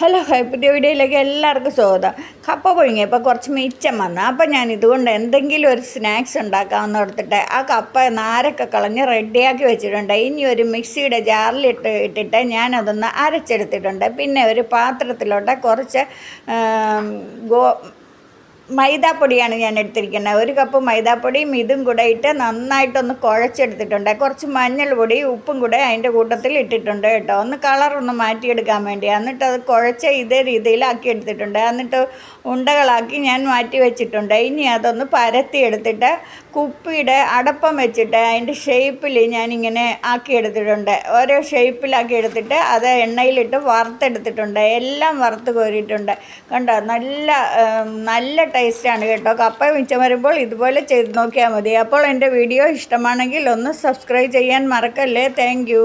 Hello പുതിയ വീഡിയോയിലേക്ക് എല്ലാവർക്കും സ്വാഗതം. കപ്പ പുഴുങ്ങിയപ്പോൾ കുറച്ച് മിച്ചം വന്നു. അപ്പോൾ ഞാൻ ഇതുകൊണ്ട് എന്തെങ്കിലും ഒരു സ്നാക്സ് ഉണ്ടാക്കാമെന്ന് ഓർത്തിട്ട് ആ കപ്പ നാരൊക്കെ കളഞ്ഞ് റെഡിയാക്കി വെച്ചിട്ടുണ്ട്. ഇനി ഒരു മിക്സിയുടെ ജാറിലിട്ട് ഇട്ടിട്ട് ഞാനതൊന്ന് അരച്ചെടുത്തിട്ടുണ്ട്. പിന്നെ ഒരു പാത്രത്തിലോട്ട് കുറച്ച് ഗോ മൈദാപ്പൊടിയാണ് ഞാൻ എടുത്തിരിക്കുന്നത്. ഒരു കപ്പ് മൈദാപ്പൊടിയും ഇതും കൂടെ ഇട്ട് നന്നായിട്ടൊന്ന് കുഴച്ചെടുത്തിട്ടുണ്ട്. കുറച്ച് മഞ്ഞൾ പൊടി ഉപ്പും കൂടെ അതിന്റെ കൂട്ടത്തിൽ ഇട്ടിട്ടുണ്ട് കേട്ടോ. ഒന്ന് കളറൊന്ന് മാറ്റിയെടുക്കാൻ വേണ്ടി എന്നിട്ട് അത് കുഴച്ച ഇതേ രീതിയിലാക്കി എടുത്തിട്ടുണ്ട്. എന്നിട്ട് ഉണ്ടകളാക്കി ഞാൻ മാറ്റി വെച്ചിട്ടുണ്ട്. ഇനി അതൊന്ന് പരത്തി എടുത്തിട്ട് കുപ്പിയുടെ അടപ്പം വെച്ചിട്ട് അതിന്റെ ഷേപ്പിൽ ഞാനിങ്ങനെ ആക്കി എടുത്തിട്ടുണ്ട്. ഓരോ ഷേപ്പിലാക്കി എടുത്തിട്ട് അത് എണ്ണയിലിട്ട് വറുത്തെടുത്തിട്ടുണ്ട്. എല്ലാം വറുത്ത് കോരിയിട്ടുണ്ട്. കണ്ടോ? നല്ല നല്ല ടേസ്റ്റാണ് കേട്ടോ. കപ്പ മിച്ചം വരുമ്പോൾ ഇതുപോലെ ചെയ്ത് നോക്കിയാൽ മതി. അപ്പോൾ എന്റെ വീഡിയോ ഇഷ്ടമാണെങ്കിൽ ഒന്ന് സബ്സ്ക്രൈബ് ചെയ്യാൻ മറക്കല്ലേ. താങ്ക്